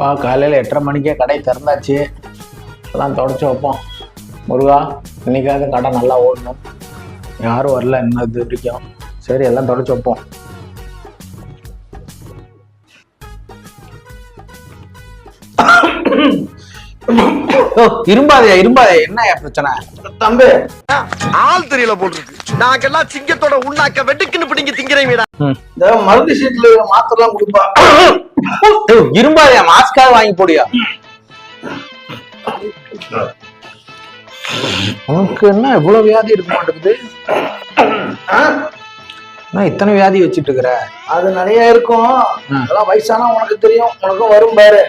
பா காலையில் எட்டரை மணிக்கே கடை திறந்தாச்சு. எல்லாம் தொடச்சி வைப்போம். முருகா இன்னைக்காவது கடை நல்லா ஓடணும். யாரும் வரல இன்னும் இது வரைக்கும். சரி எல்லாம் தொடச்சி வைப்போம். ஓ இரும்பாதையா இரும்பாதையா என்னய்யா பிரச்சனை? தம்பி. ஆள் தெரியல போட்டுருக்கு. நாங்கெல்லாம் சிங்கத்தோட உண்ணாக்க வெட்டுக்குன்னு பிடிங்க திங்கிறீங்கடா இந்த மருந்து சீட்ல மாத்திரலாம் கொடுப்பா. ஏய், இரும்பாதையா மாஸ்காவது வாங்கி போடியா. உனக்கு என்ன இவ்வளவு வியாதி இருக்க மாட்டேங்குது? என்ன இத்தனை வியாதி வச்சுட்டு இருக்கிற அது நிறைய இருக்கும். அதெல்லாம் வயசானா உனக்கு தெரியும். உனக்கும் வரும் பாரு?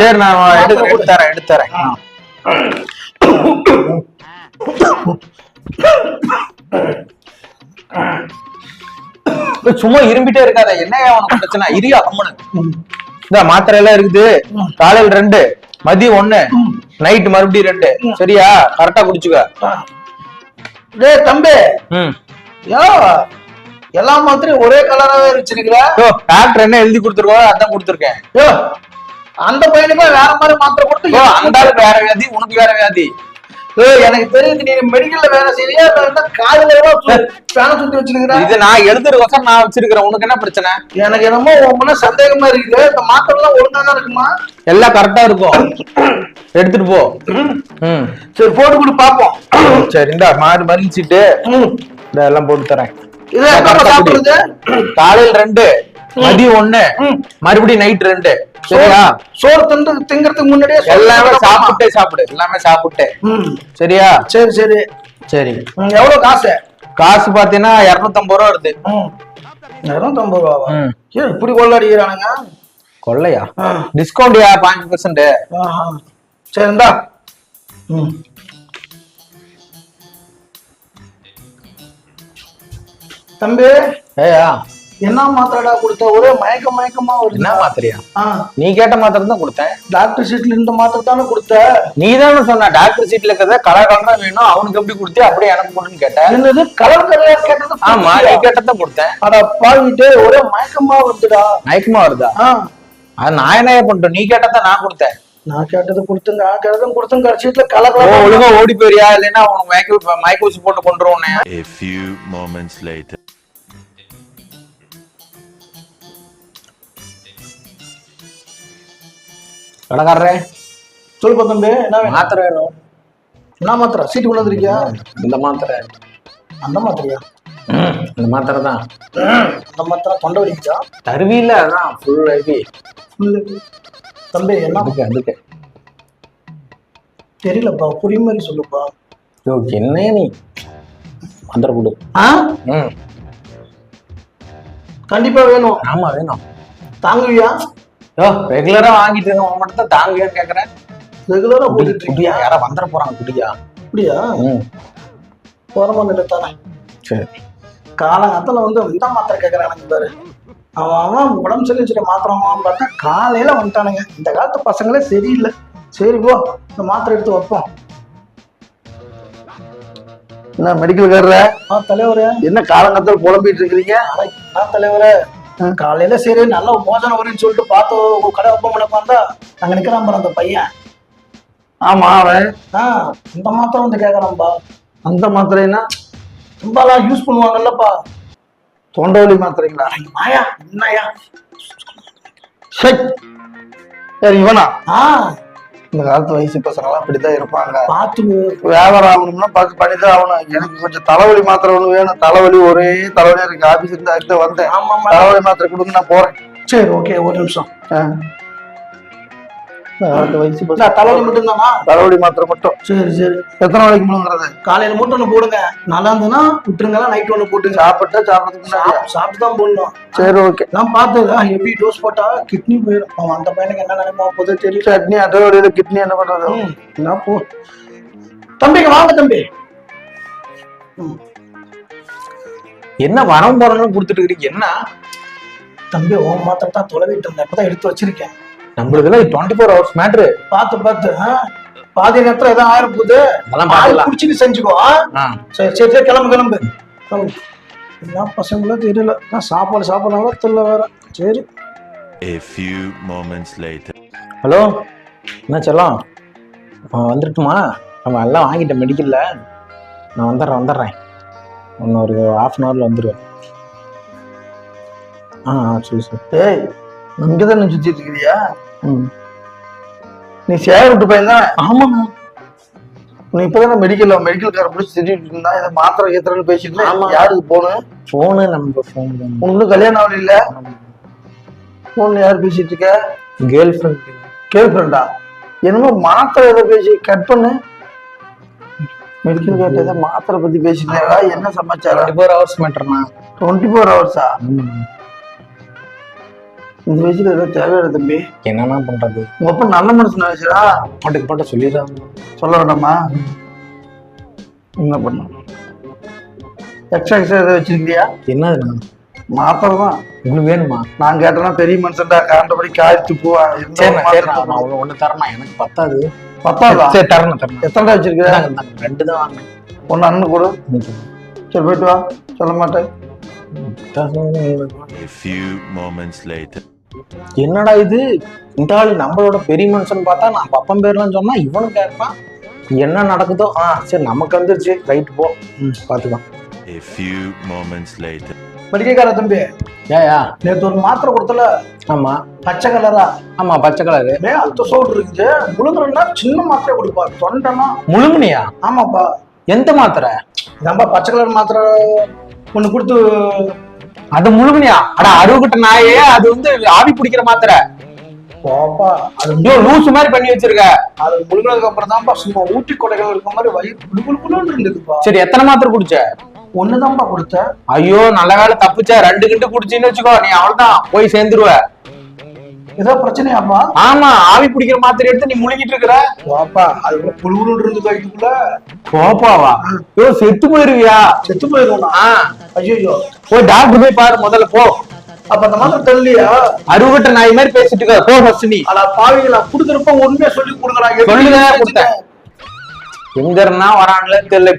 சரி நான் எடுத்து எடுத்து தரேன். சும்மா இரும்பிட்டே இருக்காத. என்ன உனக்கு பிரச்சனை? இரியா கம்முனு. இந்த மாத்திரை எல்லாம் இருக்குது. காலையில் ரெண்டு மதியம் ஒண்ணு நைட் மறுபடியும் ரெண்டு. சரியா? கரெக்டா குடிச்சுக்க. டேய் தம்பி. யோ எல்லா மாத்திரையும் ஒரே கலராவே யோ, டாக்டர் என்ன எழுதி கொடுத்துருக்கோ அதான் கொடுத்துருக்கேன். யோ அந்த பையனுக்கு வேற மாதிரி மாத்திரை கொடுத்து யோ, அந்த வேற வியாதி உனக்கு வேற வியாதி. எனக்கு தெரியுது நீ மெடிக்கல்ல வேலை செய்யறியா? இல்ல காதுல பேன சுத்தி வச்சிருக்கிற இது நான் எழுதுறதுக்கோசரம் நான் வச்சிருக்கிறேன். உனக்கு என்ன பிரச்சனை? எனக்கு என்னமோ உன் சந்தேகமா இருக்குது. இந்த மாத்திரை எல்லாம் ஒழுங்கா தான் இருக்குமா? எல்லாம் கரெக்டா இருக்கும். எடுத்துட்டு போ. ம். சரி போட்டு கொடு பாப்போம். சரி இந்த மாடு மறிச்சிட்டு ம். இந்த எல்லாம் போட்டு தரேன். காலையில் ரெண்டு மதியம் ஒண்ணு. மறுபடியும் நைட் ரெண்டு. சரியா? சோறு திண்டு திங்கறதுக்கு முன்னாடியே எல்லாமே. சாப்பிட்டே சாப்பிடு எல்லாமே சாப்பிட்டே. ம். சரியா? சரி சரி. சரி. எவ்வளவு காசு? காசு பாத்தீங்கன்னா இருநூத்தம்பது ரூபா வருது. இருநூத்தம்பது ரூபாவா. ஏன் இப்படி கொள்ளடிக்கிறானுங்க கொள்ளையா. டிஸ்கவுண்ட்யா பாஞ்சு பர்சன்ட் ஆஹா. சரி இந்தா. ம். தம்பி ஏயா என்ன மாத்திரடா கொடுத்த? ஒரே மயக்க மயக்கமா வருது. என்ன மாத்திரையா? நீ கேட்ட மாத்திரை தான் கொடுத்தேன். டாக்டர் சீட்ல இந்த மாத்திரை தானே கொடுத்த? நீ தானே சொன்ன டாக்டர் சீட்ல இருக்கிறத கலர் கலரா வேணும். அவனுக்கு எப்படி கொடுத்தே அப்படியே எனக்கு கொடுன்னு கேட்டேன் என்னது? கலர் கலரா கேட்டது ஆமா நீ கேட்டதான் கொடுத்தேன். அட பாவிட்டு ஒரே மயக்கமா வருதுடா. மயக்கமா வருதா? அது நான் என்ன பண்ணிட்டேன் நீ கேட்டதான் நான் கொடுத்தேன். நான் கேட்டது கொடுத்துங்க நான் கேட்டதும் கொடுத்துங்க கடைசியில கலர் ஒழுங்கா ஓடி போயிரியா இல்லைன்னா உனக்கு மயக்க மயக்க ஊசி போட்டு கொண்டுருவோம் கடைக்காரரே சொல்லுப்பா தம்பி என்ன வேணும்? மாத்திரை வேணும். என்ன மாத்திரை? சீட்டு கொண்டு வந்திருக்கியா? இந்த மாத்திரை. அந்த மாத்திரையா? இந்த மாத்திரை தான். அந்த மாத்திரை தொண்டை வலிக்குதா தருவியில அதான் ஃபுல் ஹெவி இல்ல. தம்பி என்ன? அதுக்கு அதுக்கு. தெரியலப்பா புரிய மாதிரி சொல்லுப்பா. யோ என்ன நீ? மாத்திரை கொடு. ஆ? ம். கண்டிப்பா வேணும். ஆமா வேணும். தாங்குவியா? ரெகுலரா வாங்கிட்டு இருக்க உன் மட்டும் தான் தாங்குவியான்னு கேக்குறேன். ரெகுலரா போட்டுட்டு குடியா? யாரா வந்துட போறாங்க குடியா? அப்படியா? போறமா தானே. சரி. காலங்காலத்துல வந்து இந்த மாத்திரை கேட்கறானுங்க பாரு. அவன் அவன் உடம்பு சொல்லி வச்சுட்டு மாத்திரை வாங்கலாம்னு பார்த்தா காலையில வந்துட்டானுங்க. இந்த காலத்து பசங்களே சரியில்லை. சரி போ. இந்த மாத்திரை எடுத்து வைப்போம். என்ன மெடிக்கல்காரர ஆ தலைவரே. என்ன காலங்கத்தில் புலம்பிட்டு இருக்கிறீங்க? தலைவரே. காலையில சரி நல்ல மோசனம் வரும்னு சொல்லிட்டு பார்த்து கடை ஓப்பன் பண்ண பார்த்தா அங்க நிக்கிறான் பாரு அந்த பையன். ஆமா அவன். ஆ இந்த மாத்திரை வந்து கேட்கறான்பா அந்த மாத்திரைனா? ரொம்பலாம் யூஸ் பண்ணுவாங்கல்லப்பா. தொண்டவலி மாத்திரைங்களா? மாயா என்னயா சரி இவனா? ஆ. இந்த காலத்து வயசு பசங்களாம் அப்படித்தான் இருப்பாங்க. வியாபாரம் ஆகணும்னா பார்த்து பண்ணிதான் ஆகணும். எனக்கு கொஞ்சம் தலைவலி மாத்திரை ஒண்ணு வேணும். தலைவலி ஒரே தலைவலியா இருக்கு. ஆபீஸ் இருந்தா அதுக்கு வந்தேன். தலைவலி மாத்திரை கொடுங்க நான் போறேன். சரி ஓகே ஒரு நிமிஷம். காலத்து வயசு நான் தலைவலி மட்டும்தானா? தலைவலி மாத்திரை மட்டும். சரி சரி. எத்தனை நாளைக்கு முழுங்குறது? காலையில மட்டும் ஒன்று போடுங்க. நல்லா இருந்ததுன்னா விட்டுருங்க நைட் ஒன்று போட்டுங்க. சாப்பிட்டா சாப்பிடறதுக்கு சாப்பிட்டு தான் போடணும். சரி ஓகே நான் பார்த்தது ஹெவி டோஸ் போட்டா கிட்னி போயிடும். அவன் அந்த பையனுக்கு என்ன நினைப்பா போதே தெரியல. சட்னி அதே வழியில கிட்னி என்ன பண்றது? என்ன போ. தம்பிங்க வாங்க தம்பி. என்ன வரம் போறோம்னு கொடுத்துட்டு இருக்கீங்க என்ன? தம்பி உன் மாத்திரம் தான் தொலைவிட்டு இருந்தேன். இப்பதான் எடுத்து வச்சிருக்கேன். நம்மளுக்கு டுவெண்ட்டி ஃபோர் ஹவர்ஸ் மேட்ரு பார்த்து பார்த்து ஆ? பாதி நேரத்துல எதாவது ஆயிரம் போகுது அதெல்லாம் குடிச்சிட்டு செஞ்சுக்கோ சரி சரி சரி கிளம்பு கிளம்பு. என்ன பசங்களும் தெரியல. நான் சாப்பாடு சாப்பிட்றாங்களோ தெரியல வேற. சரி. A few moments later. Hello என்ன செல்லம்? வந்துட்டுமா அவன் எல்லாம் வாங்கிட்டேன் மெடிக்கல்ல நான் வந்துடுறேன் வந்துடுறேன். இன்னும் ஒரு ஹாஃப் அன் ஹவரில் வந்துடுவேன் ஆ ஆ சொல்லு சொல்லு. ஏய் இங்க தானே சுத்திட்டு இருக்கிறியா? நீ சேவை விட்டு பையன் தானே ஆமாண்ணா நீ இப்பதானே மெடிக்கல்ல மெடிக்கல் கார பிடிச்சி திட்டிட்டு இருந்தா இதை மாத்திரை கேத்துறேன்னு பேசிட்டு ஆமா. யாருக்கு போனு ஃபோனு நம்ம தான் உனக்கு கல்யாணம் ஆகல இல்ல? போன்ல யார் பேசிட்டு இருக்க? கேர்ள் ஃப்ரெண்ட் கேர்ள் ஃப்ரெண்டா என்னமோ மாத்திரை ஏதோ பேசி கட் பண்ணு. மெடிக்கல் கார்டு ஏதோ மாத்திரை பத்தி பேசிட்டா என்ன சமாச்சாரம்? டுவெண்ட்டி ஃபோர் ஹவர்ஸ் மேட்டர்ண்ணா டுவெண்ட்டி ஃபோர் ஹவர்ஸா இந்த வயசுல ஏதோ தேவையான தம்பி. என்னண்ணா பண்றது? உங்க அப்பா நல்ல மனுஷன் நினைச்சா? பாட்டுக்கு பாட்டு சொல்லிடுறாங்க. சொல்ல வேண்டாமா? என்ன பண்ண எக்ஸ்ட்ரா எக்ஸ்ட்ரா ஏதோ வச்சிருக்கியா? என்னதுண்ணா? மாத்திரை தான் உங்களுக்கு வேணுமா? நான் கேட்டேன்னா பெரிய மனுஷன்டா கரண்டபடி காய் துப்புவா சரிண்ணா சரிண்ணா ஒன்று ஒன்று தரேண்ணா. எனக்கு பத்தாது. பத்தாதா? சரி தரணும் தரணும் எத்தனை வச்சிருக்க இந்தாங்க, இந்தாங்க, ரெண்டு தான் வாங்கினேன். ஒன்னு அண்ணன் கொடு. சரி. போயிட்டு வா. சொல்ல மாட்டேன். A few moments later. என்னடா இது? இந்த ஆள் நம்மளோட பெரிய மனுஷன் பார்த்தா நான் பப்பன் பேர்லாம் சொன்னா இவனும் கேட்பான் என்ன நடக்குதோ? ஆ சரி நமக்கு வந்துருச்சு. ரைட் போ. ம் பார்த்துக்கலாம். A few moments later. மெடிக்கல்கார தம்பி? ஏயா நேற்று ஒரு மாத்திரை கொடுத்தல. ஆமா. பச்சை கலரா? ஆமா பச்சை கலரு. டே அந்த சோடு இருக்குது. முழுங்குறா சின்ன மாத்திரை கொடுப்பா. தொண்டனா? முழுங்குனியா? ஆமாப்பா. எந்த மாத்திரை? இதான்பா பச்சை கலர் மாத்திரை ஒண்ணு கொடுத்து அது முழுங்குனியா அட அறுவக்கிட்ட நாயே அது வந்து ஆவி பிடிக்கிற மாத்திரை. போப்பா அது ஐயோ லூசு மாதிரி பண்ணி வச்சிருக்க. அது முழுங்கினதுக்கு அப்புறம் தான்ப்பா சும்மா ஊட்டி கொடைகள் இருக்க மாதிரி வயிறு குளுன்னு இருந்ததுப்பா. சரி எத்தனை மாத்திரை குடிச்ச? ஒண்ணுதான்ப்பா கொடுத்தேன் ஐயோ நல்ல வேலை தப்பிச்ச. ரெண்டு கிண்டு குடிச்சின்னு வச்சுக்கோ நீ அவ்வளவுதான் போய் சேர்ந்துருவ. ஏதோ பிரச்சனையாப்பா ஆமா ஆவி பிடிக்கிற மாத்திரை எடுத்து நீ முழுங்கிட்டு இருக்கிற. வாப்பா அது குளு குளுன்னு இருந்தது வயிற்றுக்குள்ள போப்பாவா ஐயோ செத்து போயிருவியா? செத்து போயிடும் ஆ. ஐயோ போய் டாக்டர் போய் பாரு முதல்ல போ. அப்ப அந்த மாத்திரை தெரியலையா? அறுவட்ட நாய் மாதிரி பேசிட்டு இருக்க. போ ஃபர்ஸ்ட் நீ. ஆனா பாவிகளா குடுக்கறப்ப உண்மையா சொல்லி கொடுக்குறாங்க. சொல்லுங்க, கொடுத்தேன். எங்க இருந்தா வரான்ல தெரியல